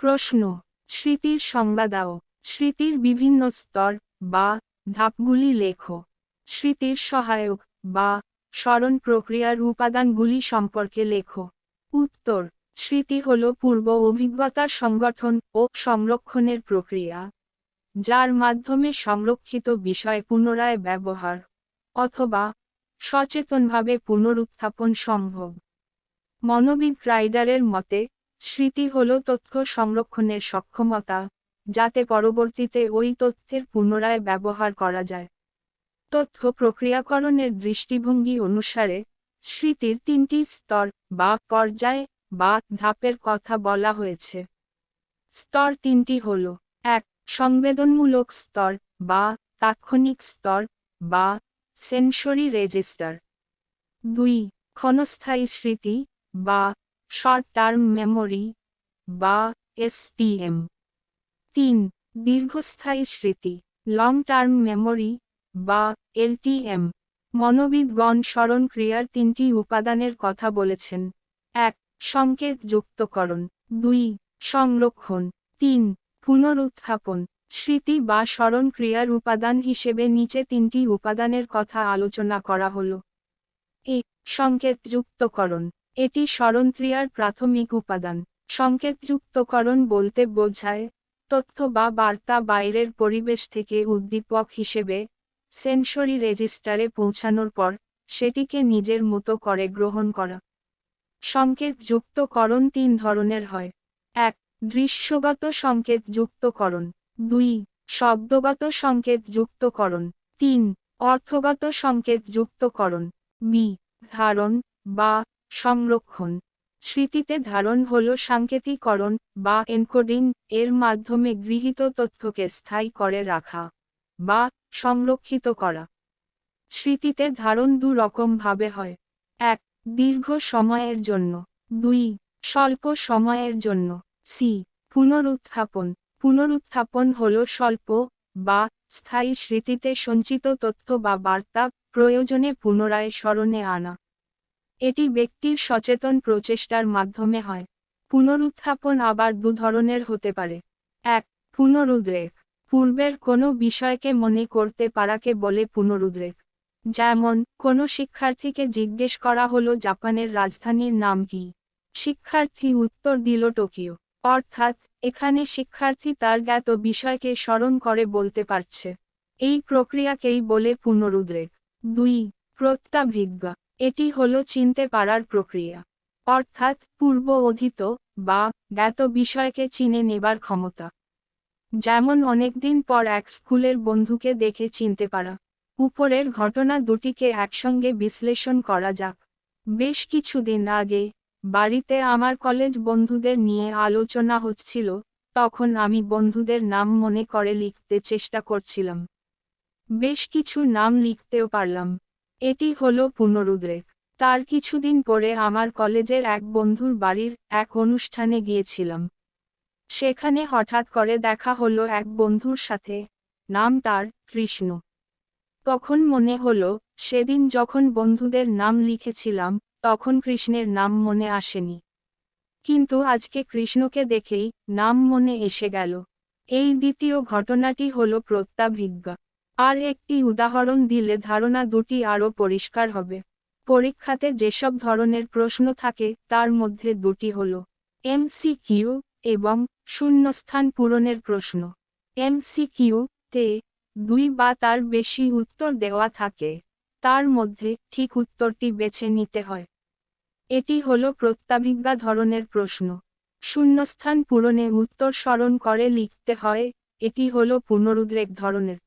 প্রশ্ন, স্মৃতির সংজ্ঞা দাও। স্মৃতির বিভিন্ন স্তর বা ধাপগুলি লেখো। স্মৃতির সহায়ক বা স্মরণ প্রক্রিয়ার উপাদানগুলি সম্পর্কে লেখো। উত্তর, স্মৃতি হল পূর্ব অভিজ্ঞতার সংগঠন ও সংরক্ষণের প্রক্রিয়া, যার মাধ্যমে সংরক্ষিত বিষয় পুনরায় ব্যবহার অথবা সচেতনভাবে পুনরুত্থাপন সম্ভব। মনোবিদ রাইডারের মতে স্মৃতি হল তথ্য সংরক্ষণের সক্ষমতা, যাতে পরবর্তীতে ওই তথ্যের পুনরায় ব্যবহার করা যায়। তথ্য প্রক্রিয়াকরণের দৃষ্টিভঙ্গি অনুসারে, স্মৃতির তিনটি স্তর বা পর্যায় বা ধাপের কথা বলা হয়েছে। স্তর তিনটি হল, এক, সংবেদনমূলক স্তর বা তাৎক্ষণিক স্তর বা সেন্সরি রেজিস্টার। দুই, ক্ষণস্থায়ী স্মৃতি বা শর্ট টার্ম মেমোরি বা এসটিএম তিন, দীর্ঘস্থায়ী স্মৃতি লং টার্ম মেমোরি বা এলটিএম মনোবিদগণ স্মরণ ক্রিয়ার তিনটি উপাদানের কথা বলেছেন। এক, সংকেত যুক্তকরণ। দুই, সংরক্ষণ। তিন, পুনরুত্থাপন। স্মৃতি বা স্মরণ ক্রিয়ার উপাদান হিসেবে নিচে তিনটি উপাদানের কথা আলোচনা করা হল। এক, সংকেত যুক্তকরণ। এটি স্মরণক্রিয়ার প্রাথমিক উপাদান। সংকেতযুক্তকরণ বলতে বোঝায় তথ্য বা বার্তা বাইরের পরিবেশ থেকে উদ্দীপক হিসেবে সেন্সরি রেজিস্টারে পৌঁছানোর পর সেটিকে নিজের মতো করে গ্রহণ করা। সংকেত যুক্তকরণ তিন ধরনের হয়। এক, দৃশ্যগত সংকেত যুক্তকরণ দুই, শব্দগত সংকেত যুক্তকরণ তিন, অর্থগত সংকেত যুক্তকরণ বি, ধারণ বা সংরক্ষণ। স্মৃতিতে ধারণ হল সাংকেতিকরণ বা এনকোডিং, এর মাধ্যমে গৃহীত তথ্যকে স্থায়ী করে রাখা বা সংরক্ষিত করা। স্মৃতিতে ধারণ দু রকম ভাবে হয়। এক, দীর্ঘ সময়ের জন্য। দুই, স্বল্প সময়ের জন্য। সি, পুনরুত্থাপন। পুনরুত্থাপন হল স্বল্প বা স্থায়ী স্মৃতিতে সঞ্চিত তথ্য বা বার্তা প্রয়োজনে পুনরায় স্মরণে আনা। এটি ব্যক্তির সচেতন প্রচেষ্টার মাধ্যমে হয়। পুনরুত্থাপন আবার দু ধরনের হতে পারে। এক, পুনরুদ্রেক। পূর্বের কোনো বিষয়কে মনে করতে পারাকে বলে পুনরুদ্রেক। যেমন, কোনো শিক্ষার্থীকে জিজ্ঞেস করা হলো, জাপানের রাজধানীর নাম কি? শিক্ষার্থী উত্তর দিল, টোকিও। অর্থাৎ, এখানে শিক্ষার্থী তার জ্ঞাত বিষয়কে স্মরণ করে বলতে পারছে। এই প্রক্রিয়াকেই বলে পুনরুদ্রেক। দুই, প্রত্যাভিজ্ঞা। এটি হল চিনতে পারার প্রক্রিয়া। অর্থাৎ পূর্ব অধীত বা জ্ঞাত বিষয়কে চিনে নেবার ক্ষমতা। যেমন অনেকদিন পর এক স্কুলের বন্ধুকে দেখে চিনতে পারা। উপরের ঘটনা দুটিকে একসঙ্গে বিশ্লেষণ করা যাক। বেশ কিছুদিন আগে বাড়িতে আমার কলেজ বন্ধুদের নিয়ে আলোচনা হচ্ছিল, তখন আমি বন্ধুদের নাম মনে করে লিখতে চেষ্টা করছিলাম। বেশ কিছু নাম লিখতেও পারলাম। এটি হলো পুনরুদ্রেক তার কিছুদিন পরে আমার কলেজের এক বন্ধুর বাড়ির এক অনুষ্ঠানে গিয়েছিলাম। সেখানে হঠাৎ করে দেখা হলো এক বন্ধুর সাথে। নাম তার কৃষ্ণ। তখন মনে হলো, সেদিন যখন বন্ধুদের নাম লিখেছিলাম, তখন কৃষ্ণের নাম মনে আসেনি। কিন্তু আজকে কৃষ্ণকে দেখেই নাম মনে এসে গেল। এই দ্বিতীয় ঘটনাটি হল প্রত্যাভিজ্ঞা। আর একটি উদাহরণ দিলে ধারণা দুটি আরও পরিষ্কার হবে। পরীক্ষাতে যেসব ধরনের প্রশ্ন থাকে, তার মধ্যে দুটি হল এমসিকিউ এবং শূন্যস্থান পূরণের প্রশ্ন। এমসিকিউ তে দুই বা তার বেশি উত্তর দেওয়া থাকে। তার মধ্যে ঠিক উত্তরটি বেছে নিতে হয়। এটি হল প্রত্যাভিজ্ঞা ধরনের প্রশ্ন। শূন্যস্থান পূরণে উত্তর স্মরণ করে লিখতে হয়, এটি হল পুনরুদ্রেক ধরনের